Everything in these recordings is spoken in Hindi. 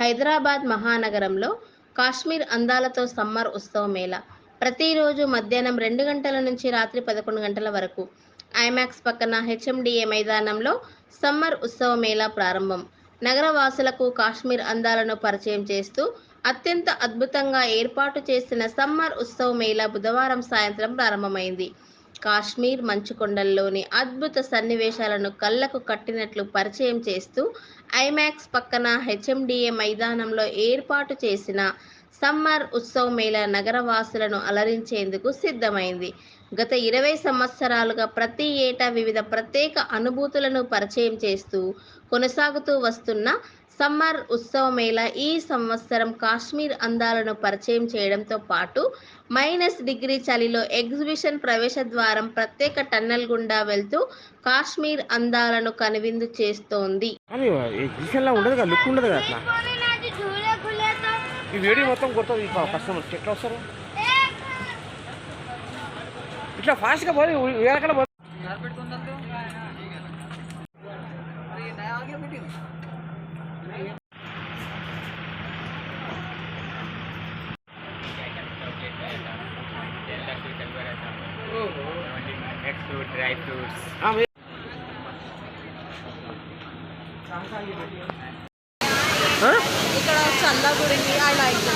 హైదరాబాద్ మహానగరంలో కాశ్మీర్ అందాలతో సమ్మర్ ఉత్సవ మేళ. ప్రతిరోజు మధ్యాహ్నం రెండు గంటల నుంచి రాత్రి పదకొండు గంటల వరకు. ఐమాక్స్ పక్కన హెచ్ఎండిఏ మైదానంలో సమ్మర్ ఉత్సవ మేళా ప్రారంభం. నగర వాసులకు కాశ్మీర్ అందాలను పరిచయం చేస్తూ అత్యంత అద్భుతంగా ఏర్పాటు చేసిన సమ్మర్ ఉత్సవ మేళా బుధవారం సాయంత్రం ప్రారంభమైంది. కాశ్మీర్ మంచుకొండల్లోని అద్భుత సన్నివేశాలను కళ్ళకు కట్టినట్లు పరిచయం చేస్తూ ఐమాక్స్ పక్కన హెచ్ఎండిఏ మైదానంలో ఏర్పాటు చేసిన సమ్మర్ ఉత్సవ్ మేళ నగరవాసులను అలరించేందుకు సిద్ధమైంది. గత ఇరవై సంవత్సరాలుగా ప్రతి ఏటా వివిధ ప్రత్యేక అనుభూతులను పరిచయం చేస్తూ కొనసాగుతూ వస్తున్న సమ్మర్ ఉత్సవ మేళ ఈ సంవత్సరం కాశ్మీర్ అందాలను పరిచయం చేయడంతో పాటు మైనస్ డిగ్రీ చలిలో ఎగ్జిబిషన్ ప్రవేశ ద్వారం ప్రత్యేక టన్నెల్ గుండా వెళ్తూ కాశ్మీర్ అందాలను కనువిందు చేస్తోంది. ఈ వీడియో మొత్తం కొడుతుంది. కస్టమర్స్ ఎట్లా వస్తారు? ఇట్లా ఫాస్ట్గా పోయి ఎక్కడ పోయి డ్రై ఫ్రూట్స్ ఇక్కడ చందా గురించి ఐ లైక్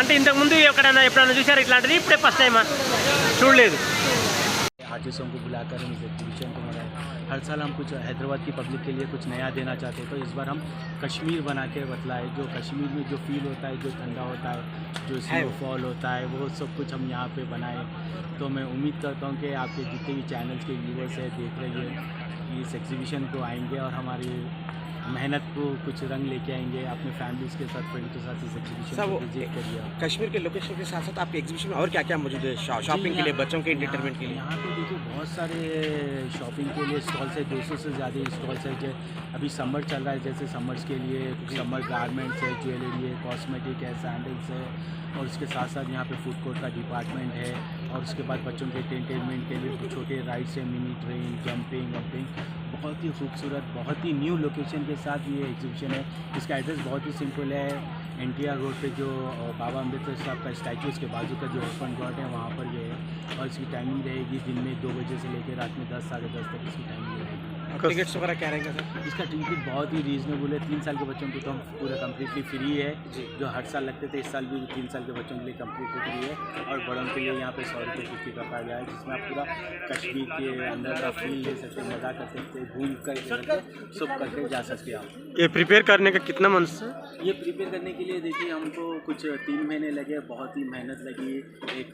అంటే ఇంతకుముందు ఎక్కడైనా ఎప్పుడైనా చూసారు ఇట్లాంటిది ఇప్పుడే ఫస్ట్ టైమా చూడలేదు आर्टिस्टों को बुलाकर हम इस एग्जीबिशन को मनाएं हर साल हम कुछ हैदराबाद की पब्लिक के लिए कुछ नया देना चाहते हैं तो इस बार हम कश्मीर बना के बतलाए जो कश्मीर में जो फील होता है जो ठंडा होता है जो स्नोफॉल होता है वो सब कुछ हम यहाँ पे बनाए तो मैं उम्मीद करता हूँ कि आपके जितने भी चैनल्स के व्यूवर्स हैं देख रहे हैं इस एग्जीबिशन को आएंगे और हमारी मेहनत को कुछ रंग लेके आएँगे अपने फैमिलीज़ के साथ फ्रेंड के साथ इस एग्जीबिशन कश्मीर के लोकेशन के साथ साथ आपके एग्जीबिशन में और क्या क्या मौजूद है? शॉपिंग के लिए बच्चों के इंटरटेनमेंट के लिए। यहाँ पे देखिए बहुत सारे शॉपिंग के लिए स्टॉल्स है 200 से ज़्यादा स्टॉल्स है जो अभी समर चल रहा है जैसे समर्स के लिए समर गारमेंट्स है ज्वेलरी है कॉस्मेटिक है सैंडल्स है और उसके साथ साथ यहाँ पे फ़ूड कोर्ट का डिपार्टमेंट है और उसके बाद बच्चों के एंटरटेनमेंट के लिए छोटे राइड्स है मिनी ट्रेन जंपिंग वंपिंग बहुत ही खूबसूरत, बहुत ही न्यू लोकेशन के साथ ये एग्जीबिशन है। इसका एड्रेस बहुत ही सिंपल है। एन टी आर रोड पर जो बाबा अंबेडकर साहब का स्टैचू उसके बाजू का जो ओपन प्लॉट है, वहाँ पर ये है। और इसकी टाइमिंग रहेगी दिन में दो बजे से लेकर रात में दस, साढ़े दस तक इसकी टाइमिंग रहेगी। टिकट्स वगैरह क्या रहेगा सर? इसका टिकट बहुत ही रीजनेबल है। तीन साल के बच्चों को तो हम पूरा कम्प्लीटली फ्री है। जो। हर साल लगते थे इस साल भी तीन साल के बच्चों के लिए कम्प्लीटली फ्री है। और बड़ों के लिए यहाँ पे सौ रुपये टिकट का फ़ायदा है जिसमें आप पूरा कश्मीर के अंदर का फील ले सकते हैं मज़ा कर सकते हैं घूम कर सब करके जा सकते हैं आप। ये प्रिपेयर करने का कितना मंथ ये प्रिपेयर करने के लिए देखिए हमको कुछ तीन महीने लगे बहुत ही मेहनत लगी। एक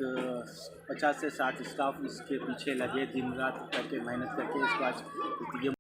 पचास से साठ स्टाफ इसके पीछे लगे दिन रात करके मेहनत करके इसको आज ये